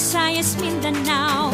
Visayas, Mindanao.